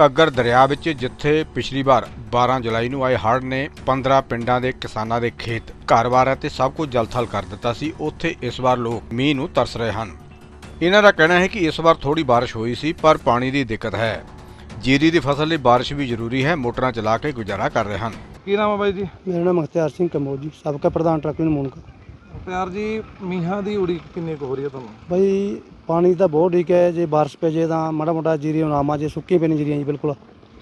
ਘੱਗਰ ਦਰਿਆ ਵਿੱਚ ਜਿੱਥੇ ਪਿਛਲੀ ਵਾਰ 12 ਜੁਲਾਈ ਨੂੰ ਆਏ ਹੜ੍ਹ ਨੇ 15 ਪਿੰਡਾਂ ਦੇ ਕਿਸਾਨਾਂ ਦੇ ਖੇਤ ਘਰ-ਬਾਰ ਅਤੇ ਸਭ ਕੁਝ ਜਲਥਲ ਕਰ ਦਿੱਤਾ ਸੀ ਉੱਥੇ ਇਸ ਵਾਰ ਲੋਕ ਮੀਂਹ ਨੂੰ ਤਰਸ ਰਹੇ ਹਨ। ਇਹਨਾਂ ਦਾ ਕਹਿਣਾ ਹੈ ਕਿ ਇਸ ਵਾਰ ਥੋੜੀ ਬਾਰਿਸ਼ ਹੋਈ ਸੀ ਪਰ ਪਾਣੀ ਦੀ ਦਿੱਕਤ ਹੈ। ਜੀਰੀ ਦੀ ਫਸਲ ਲਈ ਬਾਰਿਸ਼ ਵੀ ਜ਼ਰੂਰੀ ਹੈ ਮੋਟਰਾਂ ਚਲਾ ਕੇ ਗੁਜ਼ਾਰਾ ਕਰ ਰਹੇ ਹਨ। ਕੀ ਨਾਮ ਹੈ ਬਾਈ ਜੀ? ਮੇਰਾ ਨਾਮ ਮੁਖਤਿਆਰ ਸਿੰਘ ਕੰਬੋਜ ਜੀ ਸਾਬਕਾ ਪ੍ਰਧਾਨ ਟਰੱਕ ਯੂਨੀਅਨ ਮੂਨਕ ਪਿਆਰ ਜੀ ਮੀਂਹਾਂ ਦੀ ਉਡੀਕ ਕਿੰਨੀ ਕੁ ਹੋ ਰਹੀ ਹੈ ਤੁਹਾਨੂੰ? ਬਈ ਪਾਣੀ ਤਾਂ ਬਹੁਤ ਠੀਕ ਹੈ ਜੇ ਬਾਰਿਸ਼ ਪੈ ਜੇ ਤਾਂ ਮਾੜਾ ਮੋਟਾ ਜੀਰੀ ਆਮਾ ਜੇ ਸੁੱਕੀ ਪੈਣੀ ਜੀਰੀਆਂ ਜੀ ਬਿਲਕੁਲ।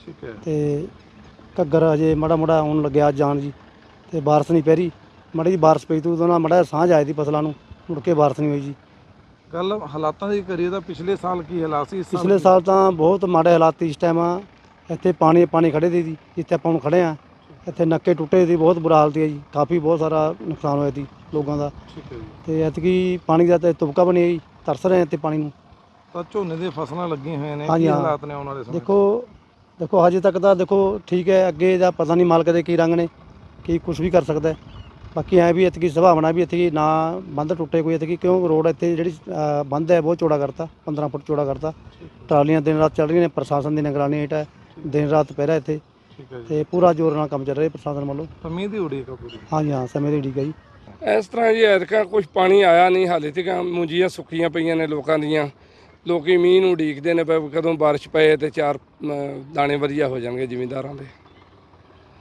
ਠੀਕ ਹੈ। ਤੇ ਘੱਗਰ ਅਜੇ ਮਾੜਾ ਮੋਟਾ ਆਉਣ ਲੱਗਿਆ ਜਾਣ ਜੀ ਤੇ ਬਾਰਿਸ਼ ਨਹੀਂ ਪੈ ਰਹੀ। ਮਾੜੀ ਜੀ ਬਾਰਿਸ਼ ਪਈ ਤੂੰ ਨਾਲ ਮਾੜਾ ਜਿਹਾ ਸਾਂਝ ਆਈ ਦੀ ਫਸਲਾਂ ਨੂੰ ਮੁੜ ਕੇ ਬਾਰਿਸ਼ ਨਹੀਂ ਹੋਈ ਜੀ। ਗੱਲ ਹਾਲਾਤਾਂ ਦੀ ਕਰੀਏ ਤਾਂ ਪਿਛਲੇ ਸਾਲ ਕੀ ਹਾਲਾਤ ਸੀ? ਇਸ ਪਿਛਲੇ? ਸਾਲ ਤਾਂ ਬਹੁਤ ਮਾੜੇ ਹਾਲਾਤ ਸੀ ਇਸ ਟਾਈਮ ਇੱਥੇ ਪਾਣੀ ਪਾਣੀ ਖੜੇ ਦੀ ਸੀ ਜਿੱਥੇ ਆਪਾਂ ਹੁਣ ਖੜੇ ਆ ਇੱਥੇ ਨੱਕੇ ਟੁੱਟੇ ਸੀ ਬਹੁਤ ਬੁਰਾ ਹਾਲਤ ਹੈ ਜੀ ਕਾਫੀ ਬਹੁਤ ਸਾਰਾ ਨੁਕਸਾਨ ਹੋਇਆ ਸੀ ਲੋਕਾਂ ਦਾ ਠੀਕ ਹੈ ਜੀ ਤੇ ਐਤਕੀ ਪਾਣੀ ਦਾ ਤੇ ਤੁਬਕਾ ਬਣੀ ਹੈ ਜੀ ਤਰਸ ਰਹੇ ਇੱਥੇ ਪਾਣੀ ਨੂੰ ਤਾਂ ਝੋਨੇ ਦੀਆਂ ਫਸਲਾਂ ਲੱਗੀਆਂ ਹੋਈਆਂ ਨੇ ਹਾਂਜੀ, ਕੀ ਹਾਂ। ਹਾਲਾਤ ਨੇ ਆਉਣ ਵਾਲੇ ਸਮੇਂ 'ਚ? ਦੇਖੋ ਦੇਖੋ ਹਜੇ ਤੱਕ ਤਾਂ ਦੇਖੋ ਠੀਕ ਹੈ ਅੱਗੇ ਦਾ ਪਤਾ ਨਹੀਂ ਮਾਲਕ ਦੇ ਕੀ ਰੰਗ ਨੇ ਕੀ ਕੁਝ ਵੀ ਕਰ ਸਕਦਾ ਹੈ। ਬਾਕੀ ਐ ਵੀ ਇਤਕੀ ਸੰਭਾਵਨਾ ਵੀ ਇਤਕੀ ਨਾ ਬੰਦ ਟੁੱਟੇ ਕੋਈ ਇਤਕੀ ਕਿਉਂ ਰੋਡ ਇੱਥੇ ਜਿਹੜੀ ਅ, ਬੰਦ ਹੈ ਬਹੁਤ ਚੌੜਾ ਕਰਤਾ 15 ਫੁੱਟ ਚੌੜਾ ਕਰਤਾ ਟਰਾਲੀਆਂ ਦਿਨ ਰਾਤ ਚੱਲ ਰਹੀਆਂ ਨੇ ਪ੍ਰਸ਼ਾਸਨ ਦੀ ਨਿਗਰਾਨੀ ਹੇਠ ਹੈ ਦਿਨ ਰਾਤ ਪਹਿਰਾ ਇੱਥੇ ਠੀਕ ਹੈ ਜੀ। ਤੇ ਪੂਰਾ ਜ਼ੋਰ ਨਾਲ ਕੰਮ ਚੱਲ ਰਿਹਾ ਪ੍ਰਸ਼ਾਸਨ ਵੱਲੋਂ। ਮੀਂਹ ਦੀ ਉਡੀਕ ਆ ਪੂਰੀ? ਹਾਂਜੀ ਹਾਂ ਸਮੇਂ ਦੀ ਠੀਕ ਹੈ ਜੀ। ਇਸ ਤਰ੍ਹਾਂ ਜੀ ਐਤਕਾਂ ਕੁਝ ਪਾਣੀ ਆਇਆ ਨਹੀਂ ਹਾਲੇ ਤੱਕ ਮੁੰਜੀਆਂ ਸੁੱਕੀਆਂ ਪਈਆਂ ਨੇ ਲੋਕਾਂ ਦੀਆਂ। ਲੋਕੀ ਮੀਂਹ ਨੂੰ ਉਡੀਕਦੇ ਨੇ ਪਏ ਕਦੋਂ ਬਾਰਿਸ਼ ਪਏ ਤੇ ਚਾਰ ਅਮ, ਦਾਣੇ ਵਧੀਆ ਹੋ ਜਾਣਗੇ ਜ਼ਿਮੀਂਦਾਰਾਂ ਦੇ।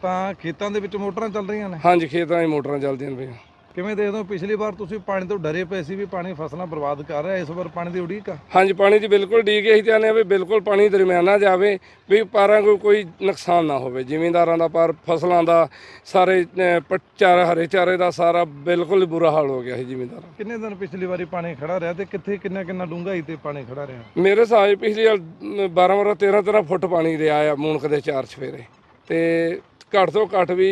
ਤਾਂ ਖੇਤਾਂ ਦੇ ਵਿੱਚ ਮੋਟਰਾਂ ਚੱਲ ਰਹੀਆਂ ਨੇ? ਹਾਂਜੀ ਖੇਤਾਂ 'ਚ ਮੋਟਰਾਂ ਚੱਲਦੀਆਂ ਪਈਆਂ। ਕਿਵੇਂ ਦੇਖਦੇ ਹੋ? ਪਿਛਲੀ ਵਾਰ ਤੁਸੀਂ ਪਾਣੀ ਤੋਂ ਡਰੇ ਪਏ ਸੀ ਵੀ ਪਾਣੀ ਫਸਲਾਂ ਬਰਬਾਦ ਕਰ ਰਿਹਾ ਇਸ ਵਾਰ ਪਾਣੀ ਦੀ ਉਡੀਕ ਆ? ਹਾਂਜੀ ਪਾਣੀ ਦੀ ਬਿਲਕੁਲ ਡੀਕ ਇਹੀ ਧਿਆਨ ਹੈ ਵੀ ਬਿਲਕੁਲ ਪਾਣੀ ਦਰਮਿਆਨਾ ਜਾਵੇ ਵੀ ਪਾਰਾਂ ਕੋਈ ਕੋਈ ਨੁਕਸਾਨ ਨਾ ਹੋਵੇ। ਜ਼ਿਮੀਂਦਾਰਾਂ ਦਾ ਪਰ ਫਸਲਾਂ ਦਾ ਸਾਰੇ ਅ, ਪ- ਚਾਰਾ ਹਰੇ ਚਾਰੇ ਦਾ ਸਾਰਾ ਬਿਲਕੁਲ ਬੁਰਾ ਹਾਲ ਹੋ ਗਿਆ ਹੈ ਜ਼ਿਮੀਂਦਾਰਾਂ ਕਿੰਨੇ ਦਿਨ ਪਿਛਲੀ ਵਾਰੀ ਪਾਣੀ ਖੜਾ ਰਿਹਾ ਤੇ ਕਿੱਥੇ ਕਿੰਨਾ ਕਿੰਨਾ ਡੂੰਘਾਈ ਤੇ ਪਾਣੀ ਖੜਾ ਰਿਹਾ? ਮੇਰੇ 'ਚ ਪਿਛਲੀ ਵਾਰ 12 12 13 13 ਫੁੱਟ ਪਾਣੀ ਰਿਹਾ ਆ ਮੂਨਕ ਦੇ ਚਾਰ ਚਫੇਰੇ। ਤੇ ਘੱਟ ਤੋਂ ਘੱਟ ਵੀ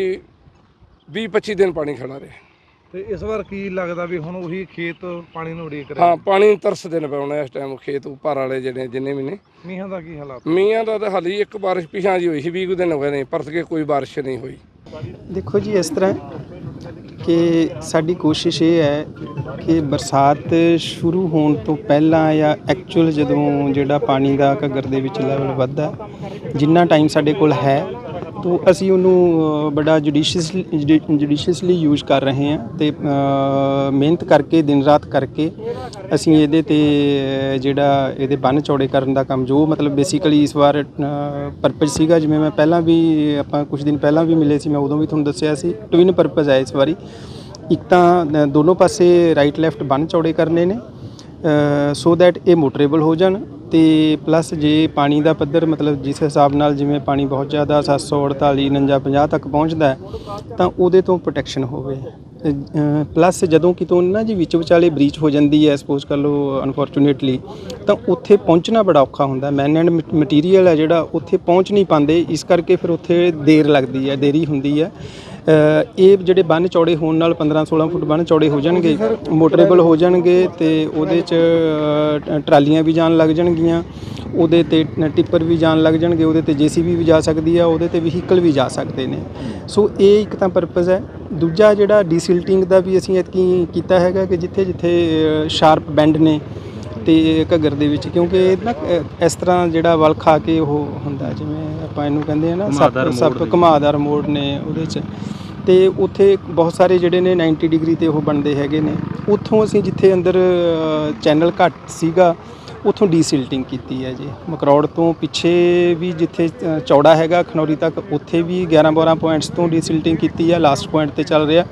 20 25 ਦਿਨ ਪਾਣੀ ਖੜਾ ਰਿਹਾ। ਤੇ ਇਸ ਵਾਰ ਕੀ ਲੱਗਦਾ ਵੀ ਹੁਣ ਉਹੀ ਖੇਤ ਪਾਣੀ ਨੂੰ ਉਡੀਕ ਰਹੇ ਹਾਂ ਪਾਣੀ ਤਰਸਦੇ ਨੇ ਪਾਉਣਾ ਇਸ ਟਾਈਮ ਖੇਤ ਉੱਪਰ ਵਾਲੇ ਜਿਹੜੇ ਜਿੰਨੇ ਵੀ ਨੇ। ਮੀਂਹਾਂ ਦਾ ਕੀ ਹਾਲਾਤ ਮੀਆਂ ਦਾ ਤਾਂ ਹਾਲੀ ਇੱਕ ਬਾਰਿਸ਼ ਪਿਛਾਂ ਜੀ ਹੋਈ ਸੀ 20 ਕੁ ਦਿਨ ਹੋ ਗਏ ਨੇ ਪਰਤ ਕੇ ਕੋਈ ਬਾਰਿਸ਼ ਨਹੀਂ ਹੋਈ। ਦੇਖੋ ਜੀ ਇਸ ਤਰ੍ਹਾਂ ਕਿ ਸਾਡੀ ਕੋਸ਼ਿਸ਼ ਇਹ ਹੈ ਕਿ ਬਰਸਾਤ ਸ਼ੁਰੂ ਹੋਣ ਤੋਂ ਪਹਿਲਾਂ ਜਾਂ ਐਕਚੁਅਲ ਜਦੋਂ ਜਿਹੜਾ ਪਾਣੀ ਦਾ ਘੱਗਰ ਦੇ ਵਿੱਚ ਲੈਵਲ ਵੱਧਦਾ ਜਿੰਨਾ ਟਾਈਮ ਸਾਡੇ ਕੋਲ ਹੈ ਤੋਂ ਅਸੀਂ ਉਹਨੂੰ ਅ, ਬੜਾ ਜੁਡੀਸ਼ੀਅਸਲੀ ਜੁਡੀਸ਼ੀਅਸਲੀ ਯੂਜ਼ ਕਰ ਰਹੇ ਹਾਂ ਤੇ ਅ, ਮਿਹਨਤ ਕਰਕੇ ਦਿਨ ਰਾਤ ਕਰਕੇ ਅਸੀਂ ਇਹਦੇ ਤੇ ਅ, ਜਿਹੜਾ ਇਹਦੇ ਬੰਨ ਚੌੜੇ ਕਰਨ ਦਾ ਕੰਮ ਜੋ ਮਤਲਬ ਬੇਸਿਕਲੀ ਇਸ ਵਾਰ ਪਰਪਸ ਸੀਗਾ ਜਿਵੇਂ ਮੈਂ ਪਹਿਲਾਂ ਵੀ ਆਪਾਂ ਕੁਝ ਦਿਨ ਪਹਿਲਾਂ ਵੀ ਮਿਲੇ ਸੀ ਮੈਂ ਉਦੋਂ ਵੀ ਤੁਹਾਨੂੰ ਦੱਸਿਆ ਸੀ ਟਵਿਨ ਪਰਪਸ ਹੈ ਇਸ ਵਾਰੀ। ਇੱਕ ਤਾਂ ਅ, ਦੋਨੋਂ ਪਾਸੇ ਰਾਈਟ ਲੈਫਟ ਬੰਨ ਚੌੜੇ ਕਰਨੇ ਨੇ ਸੋ ਦੈਟ ਇਹ ਮੋਟਰੇਬਲ ਹੋ ਜਾਣ ਤੇ ਪਲੱਸ ਜੇ ਪਾਣੀ ਦਾ ਪੱਧਰ ਮਤਲਬ ਜਿਸ ਹਿਸਾਬ ਨਾਲ ਜਿਵੇਂ ਪਾਣੀ ਬਹੁਤ ਜ਼ਿਆਦਾ 748 49 50 ਤੱਕ ਪਹੁੰਚਦਾ ਤਾਂ ਉਹਦੇ ਤੋਂ ਪ੍ਰੋਟੈਕਸ਼ਨ ਹੋਵੇ। ਪਲੱਸ ਜਦੋਂ ਕਿਤੋਂ ਨਾ ਜੀ ਵਿੱਚ ਵਿਚਾਲੇ ਬ੍ਰੀਚ ਹੋ ਜਾਂਦੀ ਹੈ ਸਪੋਜ਼ ਕਰ ਲਓ ਅਨਫੋਰਚੂਨੇਟਲੀ ਤਾਂ ਉੱਥੇ ਪਹੁੰਚਣਾ ਬੜਾ ਔਖਾ ਹੁੰਦਾ। ਮੈਨ ਐਂਡ ਮਟੀਰੀਅਲ ਹੈ ਜਿਹੜਾ, ਉੱਥੇ ਪਹੁੰਚ ਨਹੀਂ ਪਾਉਂਦੇ, ਇਸ ਕਰਕੇ ਫਿਰ ਉੱਥੇ ਦੇਰ ਲੱਗਦੀ ਹੈ, ਦੇਰੀ ਹੁੰਦੀ ਹੈ। ਇਹ ਜਿਹੜੇ ਬੰਨ ਚੌੜੇ ਹੋਣ ਨਾਲ 15 16 ਫੁੱਟ ਬੰਨ ਚੌੜੇ ਹੋ ਜਾਣਗੇ ਮੋਟਰੇਬਲ ਹੋ ਜਾਣਗੇ ਤੇ ਉਹਦੇ ਚ ਅ, ਟਰਾਲੀਆਂ ਵੀ ਜਾਣ ਲੱਗ ਜਾਣਗੀਆਂ ਉਹਦੇ ਤੇ ਟਿੱਪਰ ਵੀ ਜਾਣ ਲੱਗ ਜਾਣਗੇ ਉਹਦੇ ਤੇ ਜੀਸੀਬੀ ਵੀ ਜਾ ਸਕਦੀ ਆ ਉਹਦੇ ਤੇ ਵਹੀਕਲ ਵੀ ਜਾ ਸਕਦੇ ਨੇ। ਸੋ ਇਹ ਇੱਕ ਤਾਂ ਪਰਪਸ ਹੈ। ਦੂਜਾ ਜਿਹੜਾ ਡੀਸਿਲਟਿੰਗ ਦਾ ਵੀ ਅਸੀਂ ਇਤਕੀ ਕੀਤਾ ਹੈਗਾ ਕਿ ਜਿੱਥੇ ਜਿੱਥੇ ਸ਼ਾਰਪ ਬੈਂਡ ਨੇ ਤੇ ਘੱਗਰ ਦੇ ਵਿੱਚ ਕਿਉਂਕਿ ਇਹ ਨਾ ਅ, ਇਸ ਤਰ੍ਹਾਂ ਜਿਹੜਾ ਵਲ ਖਾ ਕੇ ਉਹ ਹੁੰਦਾ ਜਿਵੇਂ ਆਪਾਂ ਇਹਨੂੰ ਕਹਿੰਦੇ ਆ ਨਾ ਸੱਪ ਸੱਪ ਘੁਮਾਦਾਰ ਮੋੜ ਨੇ ਉਹਦੇ 'ਚ। ਤੇ ਉੱਥੇ ਬਹੁਤ ਸਾਰੇ ਜਿਹੜੇ ਨੇ 90 ਡਿਗਰੀ ਤੇ ਉਹ ਬਣਦੇ ਹੈਗੇ ਨੇ। ਉੱਥੋਂ ਅਸੀਂ ਜਿੱਥੇ ਅੰਦਰ ਚੈਨਲ ਘੱਟ ਸੀਗਾ ਉੱਥੋਂ ਡੀਸਿਲਟਿੰਗ ਕੀਤੀ ਹੈ ਜੀ। ਮਕਰੌੜ ਤੋਂ ਪਿੱਛੇ ਵੀ ਜਿੱਥੇ ਅ, ਚੌੜਾ ਹੈਗਾ ਖਨੌਰੀ ਤੱਕ ਉੱਥੇ ਵੀ 11 12 ਪੁਆਇੰਟਸ ਤੋਂ ਡੀਸਿਲਟਿੰਗ ਕੀਤੀ ਹੈ ਲਾਸਟ ਪੁਆਇੰਟ ਤੇ ਚੱਲ ਰਿਹਾ।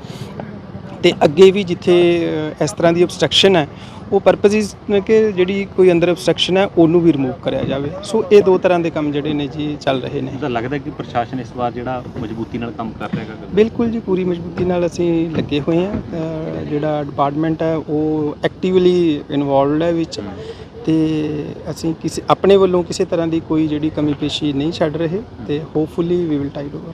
ਤੇ ਅੱਗੇ ਵੀ ਜਿੱਥੇ ਅ, ਇਸ ਤਰ੍ਹਾਂ ਦੀ obstruction ਹੈ ਉਹ ਪਰਪਸ ਇਜ਼ ਕਿ ਜਿਹੜੀ ਕੋਈ ਅੰਦਰ obstruction ਹੈ ਉਹਨੂੰ ਵੀ ਰਿਮੂਵ ਕਰਿਆ ਜਾਵੇ। ਸੋ ਇਹ ਦੋ ਤਰ੍ਹਾਂ ਦੇ ਕੰਮ ਜਿਹੜੇ ਨੇ ਜੀ ਚੱਲ ਰਹੇ ਨੇ। ਤਾਂ ਲੱਗਦਾ ਕਿ ਪ੍ਰਸ਼ਾਸਨ ਇਸ ਵਾਰ ਜਿਹੜਾ ਮਜ਼ਬੂਤੀ ਨਾਲ ਕੰਮ ਕਰ ਰਿਹਾ ਹੈਗਾ ਬਿਲਕੁਲ ਜੀ ਪੂਰੀ ਮਜ਼ਬੂਤੀ ਨਾਲ ਅਸੀਂ ਲੱਗੇ ਹੋਏ ਹਾਂ। ਜਿਹੜਾ ਡਿਪਾਰਟਮੈਂਟ ਹੈ ਉਹ ਐਕਟਿਵਲੀ ਇਨਵੋਲਵਡ ਹੈ ਵਿੱਚ। ਤੇ ਅਸੀਂ ਕਿਸੇ ਆਪਣੇ ਵੱਲੋਂ ਕਿਸੇ ਤਰ੍ਹਾਂ ਦੀ ਕੋਈ ਜਿਹੜੀ ਕਮੀ ਪੇਸ਼ੀ ਨਹੀਂ ਛੱਡ ਰਹੇ। ਤੇ hopefully we will tide over